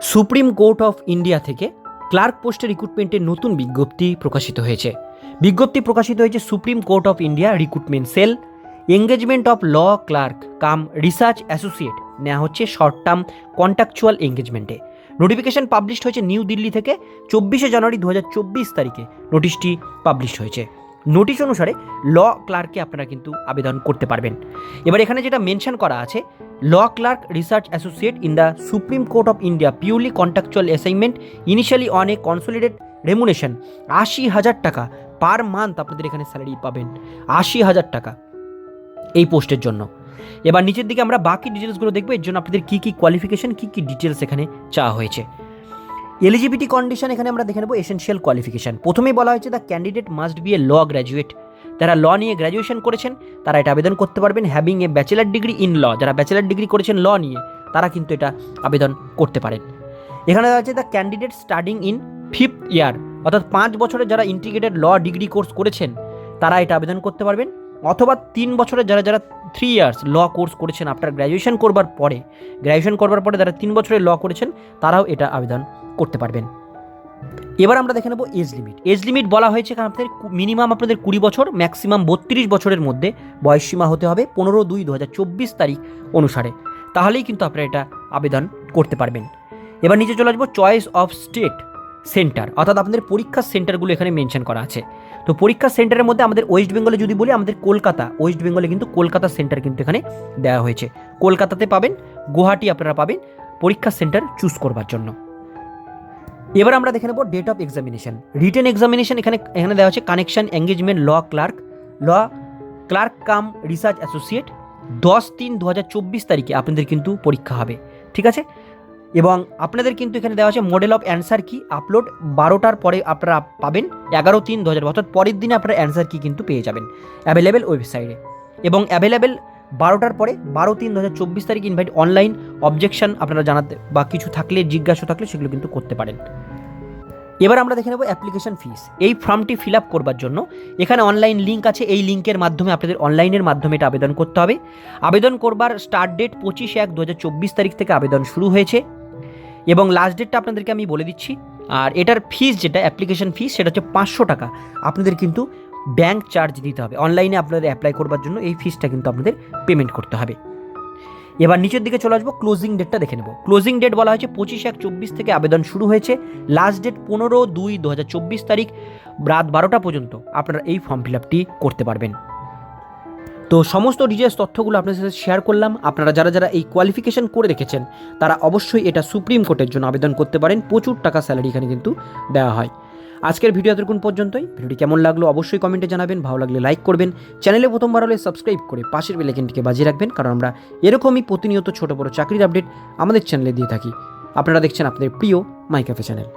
Supreme court of India থেকে clerk পোস্টের রিক্রুটমেন্টের নতুন বিজ্ঞপ্তি প্রকাশিত হয়েছে। বিজ্ঞপ্তি প্রকাশিত হয়েছে supreme court of India recruitment cell. Engagement of law clerk cum research associate. নেওয়া হচ্ছে শর্ট টার্ম কন্ট্রাকচুয়াল এঙ্গেজমেন্টে। নোটিফিকেশন পাবলিশড হয়েছে নিউ দিল্লি থেকে চব্বিশে জানুয়ারি দু হাজার চব্বিশ তারিখে। নোটিশটি পাবলিশ হয়েছে। নোটিশ অনুসারে ল ক্লার্কে আপনারা কিন্তু আবেদন করতে পারবেন। এবার এখানে যেটা মেনশন করা আছে law clerk research associate in the supreme court of India purely contractual assignment, initially on a consolidated remuneration, আশি হাজার টাকা পার মান্থ আপনাদের এখানে স্যালারি পাবেন, আশি হাজার টাকা এই পোস্টের জন্য। এবার নিচের দিকে আমরা বাকি ডিটেলসগুলো দেখব, এর জন্য আপনাদের কী কী কোয়ালিফিকেশন কী কী ডিটেলস এখানে চাওয়া হয়েছে। এলিজিবিলিটি কন্ডিশন এখানে আমরা দেখে নেব এসেনশিয়াল কোয়ালিফিকেশন প্রথমেই বলা হয়েছে the candidate must be a law graduate যারা ল নিয়ে গ্র্যাজুয়েশন করেছেন, তারা এটা আবেদন করতে পারবেন having a bachelor degree in law যারা ব্যাচেলার ডিগ্রি করেছেন ল নিয়ে, তারা কিন্তু এটা আবেদন করতে পারেন। এখানে দেওয়া আছে the candidate studying in fifth year অর্থাৎ পাঁচ বছরের যারা ইন্টিগ্রেটেড ল ডিগ্রি কোর্স করেছেন, তারা এটা আবেদন করতে পারবেন। অথবা তিন বছরে যারা যারা থ্রি ইয়ার্স ল কোর্স করেছেন আপনার গ্র্যাজুয়েশন করবার পরে গ্র্যাজুয়েশন করবার পরে যারা তিন বছরে ল করেছেন, তারাও এটা আবেদন করতে পারবেন। এবার আমরা দেখে নেব এজ লিমিট। এজ লিমিট বলা হয়েছে কারণ আপনাদের মিনিমাম আপনাদের কুড়ি বছর ম্যাক্সিমাম বত্রিশ বছরের মধ্যে বয়সসীমা হতে হবে পনেরো দুই দু হাজার চব্বিশ তারিখ অনুসারে। তাহলেই কিন্তু আপনারা এটা আবেদন করতে পারবেন। এবার নিচে চলে আসব চয়েস অফ স্টেট সেন্টার অর্থাৎ আপনাদের পরীক্ষার সেন্টারগুলো এখানে মেনশন করা আছে। তো পরীক্ষার সেন্টারের মধ্যে আমাদের ওয়েস্ট বেঙ্গলে যদি বলি, আমাদের কলকাতা ওয়েস্ট বেঙ্গলে কিন্তু কলকাতা সেন্টার কিন্তু এখানে দেওয়া হয়েছে। কলকাতাতে পাবেন, গুয়াহাটি আপনারা পাবেন পরীক্ষার সেন্টার চুজ করবার জন্য। এবার আমরা দেখে নেব date of examination written examination এখানে এখানে দেওয়া আছে connection engagement law clerk law clerk cum research associate দশ তিন দু হাজার চব্বিশ তারিখে আপনাদের কিন্তু পরীক্ষা হবে। ঠিক আছে? এবং আপনাদের কিন্তু এখানে দেওয়া আছে মডেল অফ অ্যান্সার কি আপলোড বারোটার পরে আপনারা পাবেন, এগারো তিন দু হাজার অর্থাৎ পরের দিনে আপনারা অ্যান্সার কি কিন্তু পেয়ে যাবেন। অ্যাভেলেবেল ওয়েবসাইটে এবং অ্যাভেলেবেল বারোটার পরে বারো তিন দু হাজার চব্বিশ তারিখ ইনভাইট অনলাইন অবজেকশন আপনারা জানাতে বা কিছু থাকলে, জিজ্ঞাসা থাকলে সেগুলো কিন্তু করতে পারেন। এবার আমরা দেখে নেব অ্যাপ্লিকেশন ফিস এই ফর্মটি ফিল আপ করবার জন্য এখানে অনলাইন লিঙ্ক আছে। এই লিঙ্কের মাধ্যমে আপনাদের অনলাইনের মাধ্যমে এটা আবেদন করতে হবে। আবেদন করবার স্টার্ট ডেট পঁচিশ এক দু হাজার চব্বিশ তারিখ থেকে আবেদন শুরু হয়েছে। এবং লাস্ট ডেটটা আপনাদেরকে আমি বলে দিচ্ছি। আর এটার ফিস যেটা অ্যাপ্লিকেশন ফিস সেটা হচ্ছে পাঁচশো টাকা। আপনাদের কিন্তু ব্যাংক চার্জ দিতে হবে। অনলাইনে আপনাদের অ্যাপ্লাই করবার জন্য এই ফিসটা কিন্তু আপনাদের পেমেন্ট করতে হবে। এবার নিচের দিকে চলে আসব ক্লোজিং ডেটটা দেখে নেব। ক্লোজিং ডেট বলা হয়েছে পঁচিশ এক চব্বিশ থেকে আবেদন শুরু হয়েছে। লাস্ট ডেট পনেরো দুই দু হাজার চব্বিশ তারিখ, রাত বারোটা পর্যন্ত আপনারা এই ফর্ম ফিল আপটি করতে পারবেন। তো সমস্ত ডিটেলস তথ্যগুলো আপনাদের সাথে শেয়ার করলাম। আপনারা যারা যারা এই কোয়ালিফিকেশন করে রেখেছেন, তারা অবশ্যই এটা সুপ্রিম কোর্টের জন্য আবেদন করতে পারেন। প্রচুর টাকা স্যালারি এখানে কিন্তু দেওয়া হয়। আজকের ভিডিও এতক্ষণ পর্যন্তই। ভিডিওটি কেমন লাগল অবশ্যই কমেন্টে জানাবেন, ভালো লাগলে লাইক করবেন। চ্যানেলে প্রথমবার হলে সাবস্ক্রাইব করে পাশের বেলাইকেনটিকে বাজিয়ে রাখবেন, কারণ আমরা এরকমই প্রতিনিয়ত ছোট বড় চাকরির আপডেট আমাদের চ্যানেলে দিয়ে থাকি। আপনারা দেখছেন আপনাদের প্রিয় মাইকাফে চ্যানেল।